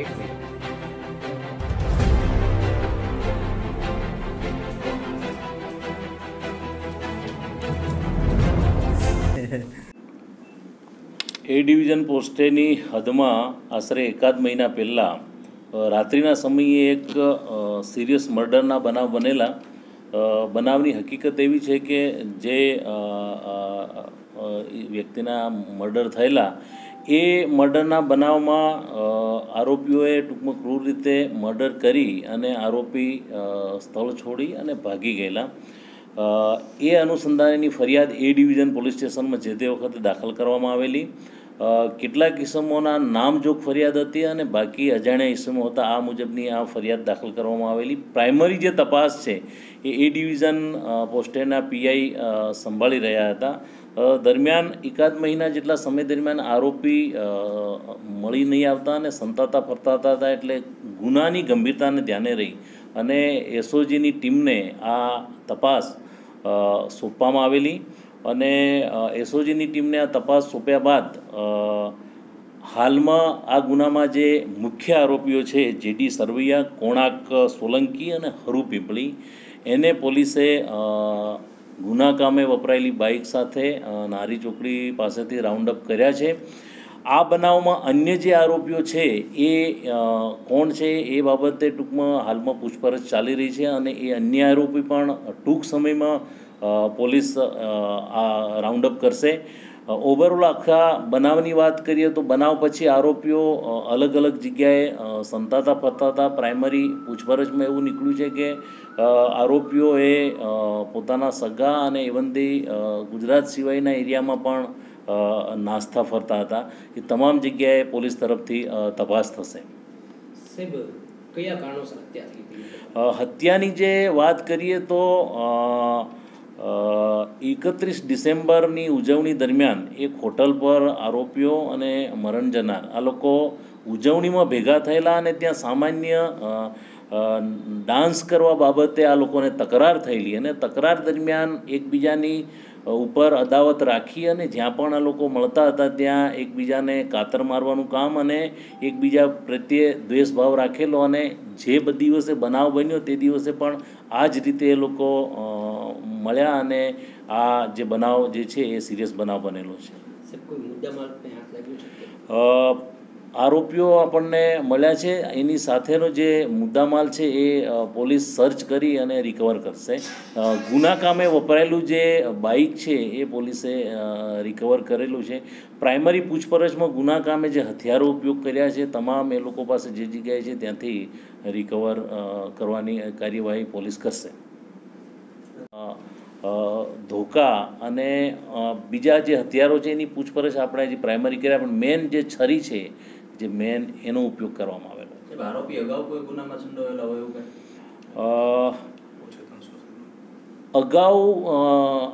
એક એ ડિવિઝન પોસ્ટેની હદમાં આશરે એકાદ મહિના પહેલાં રાત્રિના સમયે એક સિરિયસ મર્ડરના બનાવ બનેલા. બનાવની હકીકત એવી છે કે જે વ્યક્તિના મર્ડર થયેલા એ મર્ડરના બનાવમાં આરોપીઓએ ટૂંકમાં ક્રૂર રીતે મર્ડર કરી અને આરોપી સ્થળ છોડી અને ભાગી ગયેલા. એ અનુસંધાનની ફરિયાદ એ ડિવિઝન પોલીસ સ્ટેશનમાં જે તે વખતે દાખલ કરવામાં આવેલી. કેટલાક ઇસમોના નામજોગ ફરિયાદ હતી અને બાકી અજાણ્યા ઇસમો હતા, આ મુજબની આ ફરિયાદ દાખલ કરવામાં આવેલી. પ્રાઇમરી જે તપાસ છે, એ એ ડિવિઝન પોસ્ટેના પીઆઈ સંભાળી રહ્યા હતા. દરમિયાન એકાદ મહિના જેટલા સમય દરમિયાન આરોપી મળી નહીં આવતા અને સંતાતા ફરતા હતા એટલે ગુનાની ગંભીરતાને ધ્યાને રહી અને એસઓજીની ટીમને આ તપાસ સોંપવામાં આવેલી અને એસઓજીની ટીમને આ તપાસ સોંપ્યા બાદ હાલમાં આ ગુનામાં જે મુખ્ય આરોપીઓ છે, જેડી સરવૈયા કોણાક સોલંકી અને હરુ પીપળી, એને પોલીસે ગુના કામે વપરાયેલી બાઇક સાથે નારી ચોકડી પાસેથી રાઉન્ડ અપ કર્યા છે. આ બનાવમાં અન્ય જે આરોપીઓ છે, એ કોણ છે એ બાબતે ટૂંકમાં હાલમાં પૂછપરછ ચાલી રહી છે અને એ અન્ય આરોપી પણ ટૂંક સમયમાં પોલીસ આ રાઉન્ડ અપ કરશે. ઓવરઓલ આખા બનાવની વાત કરીએ તો બનાવ પછી આરોપીઓ અલગ અલગ જગ્યાએ સંતાતા ફરતા હતા પ્રાઇમરી પૂછપરછમાં એવું નીકળ્યું છે કે આરોપીઓએ પોતાના સગા અને એવંદી ગુજરાત સિવાયના એરિયામાં પણ નાસ્તા ફરતા હતા. એ તમામ જગ્યાએ પોલીસ તરફથી તપાસ થશે. કયા કારણોસર હત્યા થઈ હત્યાની જે વાત કરીએ તો એકત્રીસ ડિસેમ્બરની ઉજવણી દરમિયાન એક હોટલ પર આરોપીઓ અને મરણ જનાર. આ લોકો ઉજવણીમાં ભેગા થયેલા અને ત્યાં સામાન્ય ડાન્સ કરવા બાબતે આ લોકોને તકરાર થયેલી અને તકરાર દરમિયાન એકબીજાની ઉપર અદાવત રાખી અને જ્યાં પણ આ લોકો મળતા હતા ત્યાં એકબીજાને કાતર મારવાનું કામ અને એકબીજા પ્રત્યે દ્વેષભાવ રાખેલો અને જે દિવસે બનાવ બન્યો તે દિવસે પણ આ જ રીતે એ લોકો મળ્યા અને આ જે બનાવ જે છે એ સિરિયસ બનાવ બનેલો છે. આરોપીઓ આપણને મળ્યા છે. એની સાથેનો જે મુદ્દામાલ છે એ પોલીસ સર્ચ કરી અને રિકવર કરશે. ગુના કામે વપરાયેલું જે બાઇક છે એ પોલીસે રિકવર કરેલું છે. પ્રાઇમરી પૂછપરછમાં ગુના કામે જે હથિયારો ઉપયોગ કર્યા છે તમામ એ લોકો પાસે જે જગ્યાએ છે ત્યાંથી રિકવર કરવાની કાર્યવાહી પોલીસ કરશે. ધોકા અને બીજા જે હથિયારો છે એની પૂછપરછ આપણે હજી પ્રાઇમરી કર્યા પણ મેન જે છરી છે જે મેન એનો ઉપયોગ કરવામાં આવેલો. આરોપી અગાઉ કોઈ ગુનામાં સંડોવાયેલા હોય એવું અગાઉ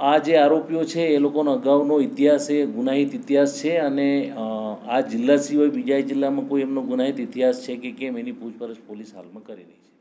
આ જે આરોપીઓ છે એ લોકોનો અગાઉનો ઇતિહાસ એ ગુનાહિત ઇતિહાસ છે અને આ જિલ્લા સિવાય બીજા જિલ્લામાં કોઈ એમનો ગુનાહિત ઇતિહાસ છે કે કેમ એની પૂછપરછ પોલીસ હાલમાં કરી રહી છે.